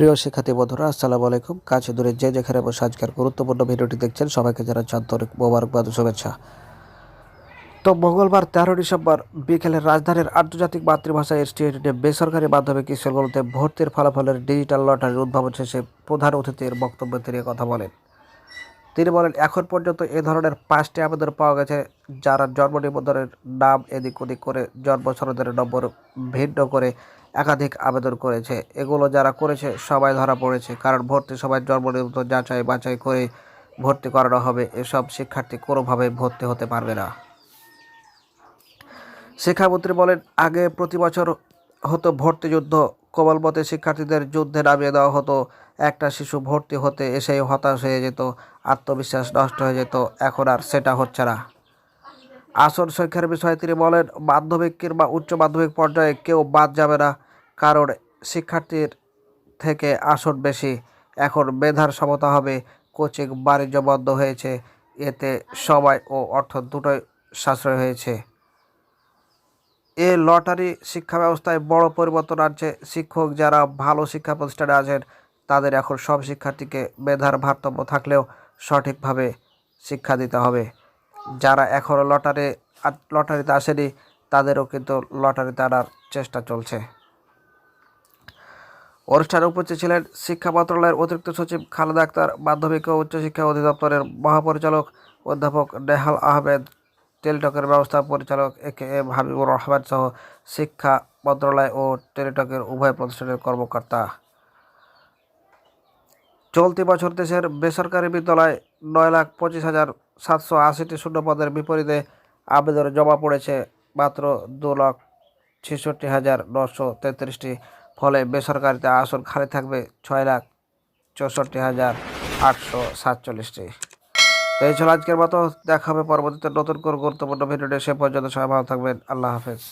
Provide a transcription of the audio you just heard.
প্রিয় শিক্ষার্থী বন্ধুরা, আসসালামু আলাইকুম। কাছে দূরে যে যেখানে বসে আজকের গুরুত্বপূর্ণ ভিডিওটি দেখছেন, সবাইকে যারা আন্তরিক মোবারকবাদ শুভেচ্ছা। তো মঙ্গলবার তেরো ডিসেম্বর বিকেলে রাজধানীর আন্তর্জাতিক মাতৃভাষা ইনস্টিটিউটে বেসরকারি মাধ্যমিক স্কুলগুলোতে ভর্তির ফলাফলের ডিজিটাল লটারির উদ্ভাবন শেষে প্রধান অতিথির বক্তব্য তিনি কথা বলেন। তিনি বলেন, এখন পর্যন্ত এ ধরনের পাঁচটি আবেদন পাওয়া গেছে, যারা জন্ম নিবন্ধনের নাম এদিক ওদিক করে জন্ম সনদের নম্বর ভিন্ন করে একাধিক আবেদন করেছে। এগুলো যারা করেছে, সবাই ধরা পড়েছে, কারণ ভর্তি সবাই জন্ম নিবন্ধন যাচাই বাছাই করে ভর্তি করানো হবে। এসব শিক্ষার্থী কোনোভাবে ভর্তি হতে পারবে না। শিক্ষামন্ত্রী বলেন, আগে প্রতি বছর হতো ভর্তি যুদ্ধ কোমলমতে শিক্ষার্থীদের যুদ্ধে নামিয়ে দেওয়া হতো। একটা শিশু ভর্তি হতে এসেই হতাশ হয়ে যেত, আত্মবিশ্বাস নষ্ট হয়ে যেত, এখন আর সেটা হচ্ছে না। আসন সংখ্যার বিষয়ে তিনি বলেন, মাধ্যমিক কিংবা উচ্চ মাধ্যমিক পর্যায়ে কেউ বাদ যাবে না, কারণ শিক্ষার্থীর থেকে আসন বেশি। এখন মেধার সমতা হবে, কোচিং বাণিজ্য বন্ধ হয়েছে, এতে সময় ও অর্থ দুটোই সাশ্রয় হয়েছে। এ লটারি শিক্ষা ব্যবস্থায় বড় পরিবর্তন আনছে শিক্ষক যারা ভালো শিক্ষা প্রতিষ্ঠানে আছেন, তাদের এখন সব শিক্ষার্থীকে মেধার ভারসাম্য থাকলেও সঠিকভাবে শিক্ষা দিতে হবে। যারা এখনও লটারি লটারিতে আসেনি, তাদেরও কিন্তু লটারিতে আনার চেষ্টা চলছে। অনুষ্ঠানে উপস্থিত ছিলেন শিক্ষা মন্ত্রণালয়ের অতিরিক্ত সচিব খালেদা আক্তার, মাধ্যমিক ও উচ্চশিক্ষা অধিদপ্তরের মহাপরিচালক অধ্যাপক নেহাল আহমেদ টেলিটকের ব্যবস্থা পরিচালক A K M Habibur Rahman সহ শিক্ষা মন্ত্রণালয় ও টেলিটকের উভয় প্রতিষ্ঠানের কর্মকর্তা। চলতি বছর দেশের বেসরকারি বিদ্যালয় নয় লাখ পঁচিশ হাজার সাতশো আশিটি শূন্যপদের বিপরীতে আবেদন জমা পড়েছে, মাত্র দু লাখ ছেষট্টি হাজার নশো তেত্রিশটি। ফলে বেসরকারিতে আসন খালি থাকবে ছয় লাখ চৌষট্টি হাজার আটশো সাতচল্লিশটি। তো এই ছিল আজকের মতো দেখা হবে পরবর্তীতে নতুন করে গুরুত্বপূর্ণ ভিডিও সে পর্যন্ত সবাই ভালো থাকবেন। আল্লাহ হাফেজ।